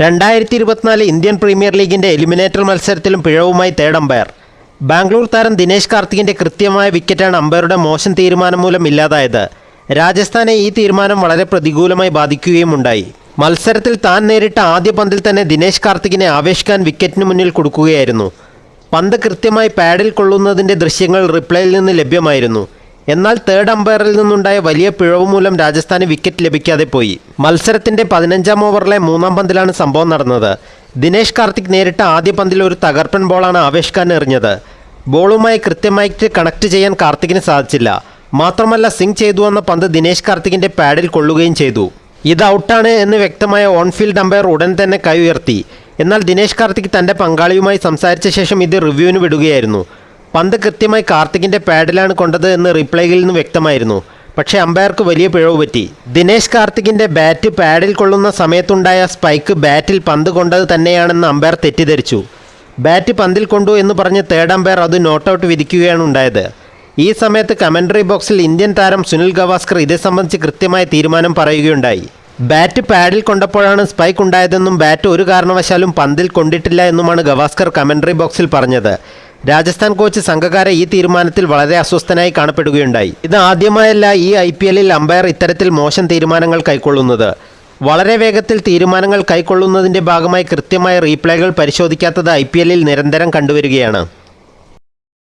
രണ്ടായിരത്തി ഇരുപത്തിനാല് Indian premier ലീഗിന്റെ എലിമിനേറ്റർ മത്സരത്തിലും പിഴവുമായി തേർഡ് അമ്പയർ ബാംഗ്ലൂർ താരം ദിനേശ് കാർത്തികിന്റെ കൃത്യമായ വിക്കറ്റാണ് അമ്പയറുടെ മോശം തീരുമാനം മൂലം ഇല്ലാതായത്. രാജസ്ഥാനെ ഈ തീരുമാനം വളരെ പ്രതികൂലമായി ബാധിക്കുകയും ഉണ്ടായി. മത്സരത്തിൽ താൻ നേരിട്ട ആദ്യ പന്തിൽ തന്നെ ദിനേശ് കാർത്തികിനെ ആവേശിക്കാൻ വിക്കറ്റിന് മുന്നിൽ കൊടുക്കുകയായിരുന്നു. പന്ത് കൃത്യമായി പാഡിൽ കൊള്ളുന്നതിന്റെ ദൃശ്യങ്ങൾ റിപ്ലൈയിൽ നിന്ന് ലഭ്യമായിരുന്നു. എന്നാൽ തേർഡ് അമ്പയറിൽ നിന്നുണ്ടായ വലിയ പിഴവ് മൂലം രാജസ്ഥാന് വിക്കറ്റ് ലഭിക്കാതെ പോയി. മത്സരത്തിന്റെ പതിനഞ്ചാം ഓവറിലെ മൂന്നാം പന്തിലാണ് സംഭവം നടന്നത്. ദിനേശ് കാർത്തിക് നേരിട്ട ആദ്യ പന്തിൽ ഒരു തകർപ്പൻ ബോളാണ് ആവേശ് ഖാൻ എറിഞ്ഞത്. ബോളുമായി കൃത്യമായിട്ട് കണക്ട് ചെയ്യാൻ കാർത്തികിന് സാധിച്ചില്ല. മാത്രമല്ല സിംഗ് ചെയ്തു വന്ന പന്ത് ദിനേശ് കാർത്തികിന്റെ പാഡിൽ കൊള്ളുകയും ചെയ്തു. ഇത് ഔട്ടാണ് എന്ന് വ്യക്തമായ ഓൺഫീൽഡ് അമ്പയർ ഉടൻ തന്നെ കൈ ഉയർത്തി. എന്നാൽ ദിനേശ് കാർത്തിക് തന്റെ പങ്കാളിയുമായി സംസാരിച്ച ശേഷം ഇത് റിവ്യൂവിന് വിടുകയായിരുന്നു. പന്ത് കൃത്യമായി കാർത്തികിന്റെ പാഡിലാണ് കൊണ്ടത് എന്ന് റിപ്ലൈയിൽ നിന്ന് വ്യക്തമായിരുന്നു. പക്ഷേ അമ്പയർക്ക് വലിയ പിഴവ് പറ്റി. ദിനേശ് കാർത്തികിന്റെ ബാറ്റ് പാഡിൽ കൊള്ളുന്ന സമയത്തുണ്ടായ സ്പൈക്ക് ബാറ്റിൽ പന്ത് കൊണ്ടത് തന്നെയാണെന്ന് അമ്പയർ തെറ്റിദ്ധരിച്ചു. ബാറ്റ് പന്തിൽ കൊണ്ടു എന്ന് പറഞ്ഞ് തേർഡ് അമ്പയർ അത് നോട്ട് ഔട്ട് വിധിക്കുകയാണ് ഉണ്ടായത്. ഈ സമയത്ത് കമന്ററി ബോക്സിൽ ഇന്ത്യൻ താരം സുനിൽ ഗവാസ്കർ ഇതേ സംബന്ധിച്ച് കൃത്യമായ തീരുമാനം പറയുകയുണ്ടായി. ബാറ്റ് പാഡിൽ കൊണ്ടപ്പോഴാണ് സ്പൈക്ക് ഉണ്ടായതെന്നും ബാറ്റ് ഒരു കാരണവശാലും പന്തിൽ കൊണ്ടിട്ടില്ല എന്നുമാണ് ഗവാസ്കർ കമന്ററി ബോക്സിൽ പറഞ്ഞത്. രാജസ്ഥാൻ കോച്ച് സംഘകാര ഈ തീരുമാനത്തിൽ വളരെ അസ്വസ്ഥനായി കാണപ്പെടുകയുണ്ടായി. ഇത് ആദ്യമായല്ല ഈ ഐ പി എല്ലിൽ അമ്പയർ ഇത്തരത്തിൽ മോശം തീരുമാനങ്ങൾ കൈക്കൊള്ളുന്നത്. വളരെ വേഗത്തിൽ തീരുമാനങ്ങൾ കൈക്കൊള്ളുന്നതിന്റെ ഭാഗമായി കൃത്യമായ റീപ്ലേകൾ പരിശോധിക്കാത്തത് ഐ പി എല്ലിൽ നിരന്തരം കണ്ടുവരികയാണ്.